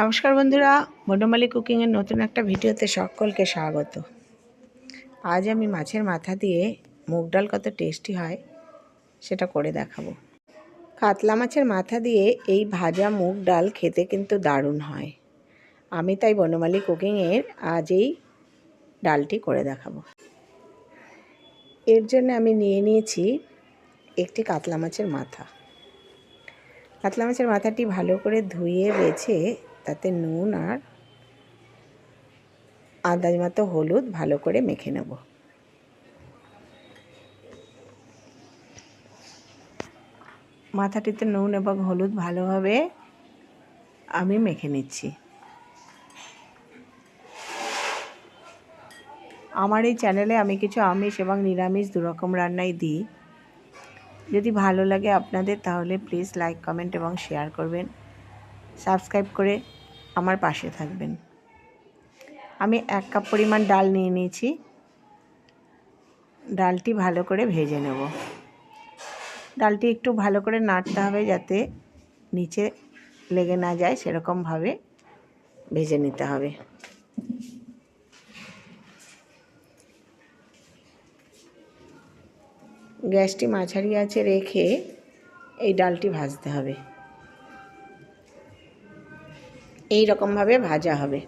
নমস্কার বন্ধুরা বনমালী কুকিংয়ের নতুন একটা ভিডিওতে সকলকে স্বাগত। আজ আমি মাছের মাথা দিয়ে মুগ ডাল কত টেস্টি হয় সেটা করে দেখাবো। কাতলা মাছের মাথা দিয়ে এই ভাজা মুগ ডাল খেতে কিন্তু দারুণ হয়। আমি তাই বনমালী কুকিংয়ের আজ এই ডালটি করে দেখাবো। এর জন্য আমি নিয়ে নিয়েছি একটি কাতলা মাছের মাথা। কাতলা মাছের মাথাটি ভালো করে ধুয়ে, বেছে তাতে নুন আর আন্দাজ মতো হলুদ ভালো করে মেখে নেব। মাথাটিতে নুন এবং হলুদ ভালোভাবে আমি মেখে নিচ্ছি। আমার এই চ্যানেলে আমি কিছু আমিষ এবং নিরামিষ দুরকম রান্নাই দিই। যদি ভালো লাগে আপনাদের তাহলে প্লিজ লাইক, কমেন্ট এবং শেয়ার করবেন। সাবস্ক্রাইব করে আমার পাশে থাকবেন। আমি এক কাপ পরিমাণ ডাল নিয়ে নিয়েছি। ডালটি ভালো করে ভেজে নেব। ডালটি একটু ভালো করে নাড়তে হবে যাতে নিচে লেগে না যায়, সেরকমভাবে ভেজে নিতে হবে। গ্যাসটি মাঝারি আছে রেখে এই ডালটি ভাজতে হবে। এই রকমভাবে ভাজা হবে।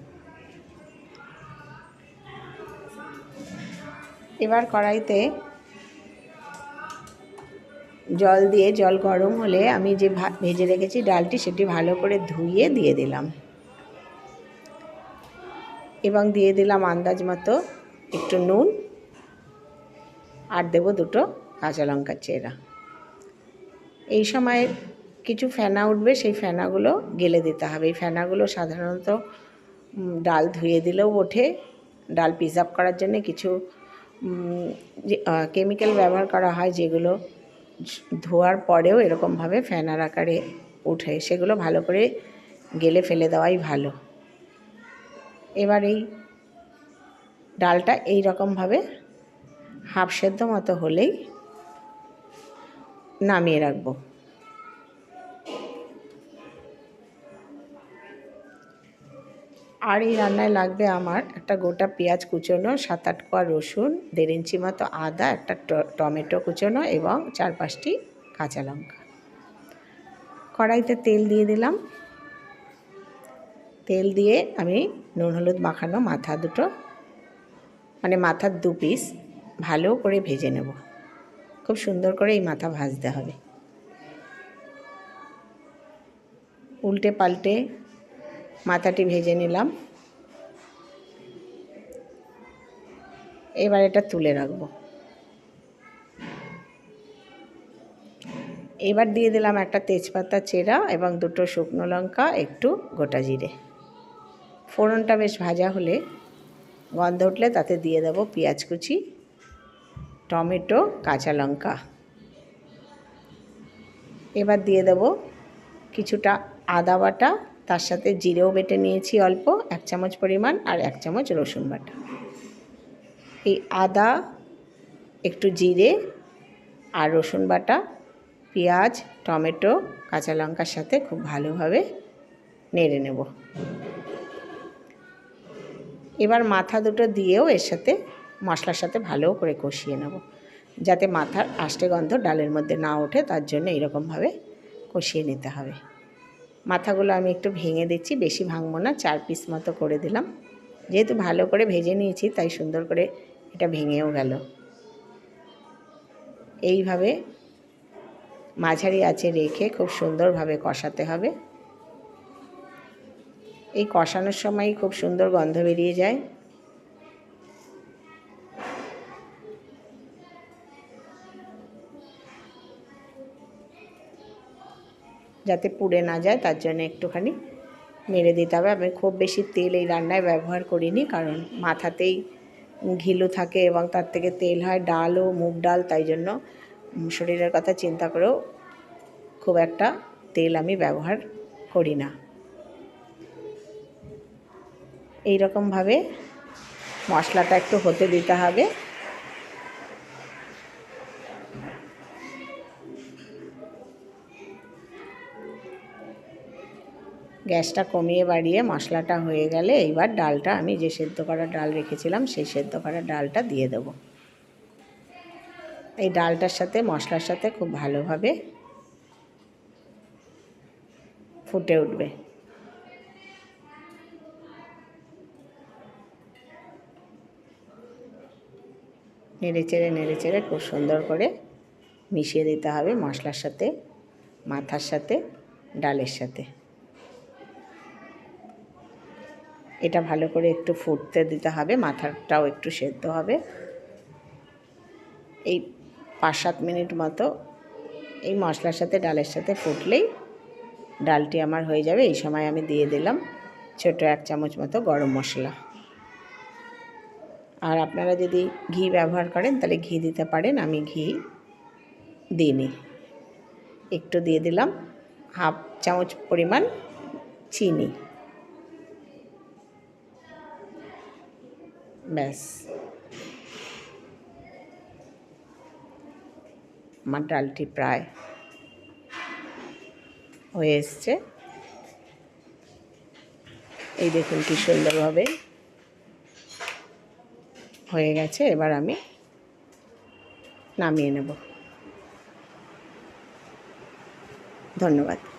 এবার কড়াইতে জল দিয়ে, জল গরম হলে আমি যে ভেজে রেখেছি ডালটি সেটি ভালো করে ধুয়ে দিয়ে দিলাম। এবং দিয়ে দিলাম আন্দাজ মতো একটু নুন আর দেবো দুটো কাঁচা লঙ্কার চেরা। এই সময় কিছু ফেনা উঠবে, সেই ফেনাগুলো গেলে দিতে হবে। এই ফেনাগুলো সাধারণত ডাল ধুয়ে দিলেও ওঠে। ডাল প্রিজার্ভ করার জন্য কিছু কেমিক্যাল ব্যবহার করা হয় যেগুলো ধোয়ার পরেও এরকমভাবে ফেনার আকারে ওঠে। সেগুলো ভালো করে গেলে ফেলে দেওয়াই ভালো। এবার এই ডালটা এই রকমভাবে হাফ সেদ্ধ মতো হলেই নামিয়ে রাখব। আর এই রান্নায় লাগবে আমার একটা গোটা পেঁয়াজ কুচোনো সাত আট কোয়া রসুন, দেড় ইঞ্চি মতো আদা, একটা টমেটো কুচোনো এবং চার পাঁচটি কাঁচা লঙ্কা। কড়াইতে তেল দিয়ে দিলাম। তেল দিয়ে আমি নুন, হলুদ মাখানো মাথা দুটো মানে মাথার দু পিস ভালো করে ভেজে নেব। খুব সুন্দর করে এই মাথা ভাজতে হবে। উল্টে পাল্টে মাথাটি ভেজে নিলাম। এবার এটা তুলে রাখব। এবার দিয়ে দিলাম একটা তেজপাতা, চেরা এবং দুটো শুকনো লঙ্কা, একটু গোটা জিরে। ফোড়নটা বেশ ভাজা হলে গন্ধ উঠলে তাতে দিয়ে দেব পেঁয়াজ কুচি, টমেটো, কাঁচা লঙ্কা। এবার দিয়ে দেব কিছুটা আদা বাটা তার সাথে জিরেও বেটে নিয়েছি অল্প, এক চামচ পরিমাণ আর এক চামচ রসুন বাটা। এই আদা, একটু জিরে আর রসুন বাটা, পেঁয়াজ, টমেটো, কাঁচা লঙ্কার সাথে খুব ভালোভাবে নেড়ে নেব। এবার মাথা দুটো দিয়েও এর সাথে মশলার সাথে ভালো করে কষিয়ে নেব, যাতে মাথার আষ্টে গন্ধ ডালের মধ্যে না ওঠে, তার জন্য এরকমভাবে কষিয়ে নিতে হবে। মাথাগুলো আমি একটু ভেঙে দিচ্ছি, বেশি ভাঙবো না, চার পিস মতো করে দিলাম। যেহেতু ভালো করে ভেজে নিয়েছি, তাই সুন্দর করে এটা ভেঙেও গেল। এইভাবে মাঝারি আছে রেখে খুব সুন্দরভাবে কষাতে হবে। এই কষানোর সময় খুব সুন্দর গন্ধ বেরিয়ে যায়। যাতে পুড়ে না যায়, তার জন্য একটুখানি মেরে দিতে হবে। আমি খুব বেশি তেল এই রান্নায় ব্যবহার করিনি, কারণ মাথাতেই ঘিলু থাকে এবং তার থেকে তেল হয় ডালও মুগ ডাল, তাই জন্য শরীরের কথা চিন্তা করেও খুব একটা তেল আমি ব্যবহার করি না। এই রকমভাবে মশলাটা একটু হতে দিতে হবে। গ্যাসটা কমিয়ে বাড়িয়ে মশলাটা হয়ে গেলে এইবার ডালটা আমি যে সেদ্ধ করা ডাল রেখেছিলাম, সেই সেদ্ধ করা ডালটা দিয়ে দেব। এই ডালটার সাথে, মশলার সাথে খুব ভালোভাবে ফুটে উঠবে। নেড়ে চেড়ে নেড়ে চেড়ে খুব সুন্দর করে মিশিয়ে দিতে হবে মশলার সাথে, মাথার সাথে, ডালের সাথে। এটা ভালো করে একটু ফুটতে দিতে হবে, মাথাটাও একটু সেদ্ধ হবে। এই পাঁচ সাত মিনিট মতো এই মশলার সাথে, ডালের সাথে ফুটলেই ডালটি আমার হয়ে যাবে। এই সময় আমি দিয়ে দিলাম ছোটো এক চামচ মতো গরম মশলা। আর আপনারা যদি ঘি ব্যবহার করেন, তাহলে ঘি দিতে পারেন, আমি ঘি দিইনি। একটু দিয়ে দিলাম, হাফ চামচ পরিমাণ চিনি। ব্যাস। আমার ডালটি প্রায় হয়ে এসছে। এই দেখুন কি সুন্দরভাবে হয়ে গেছে। এবার আমি নামিয়ে নেব। ধন্যবাদ।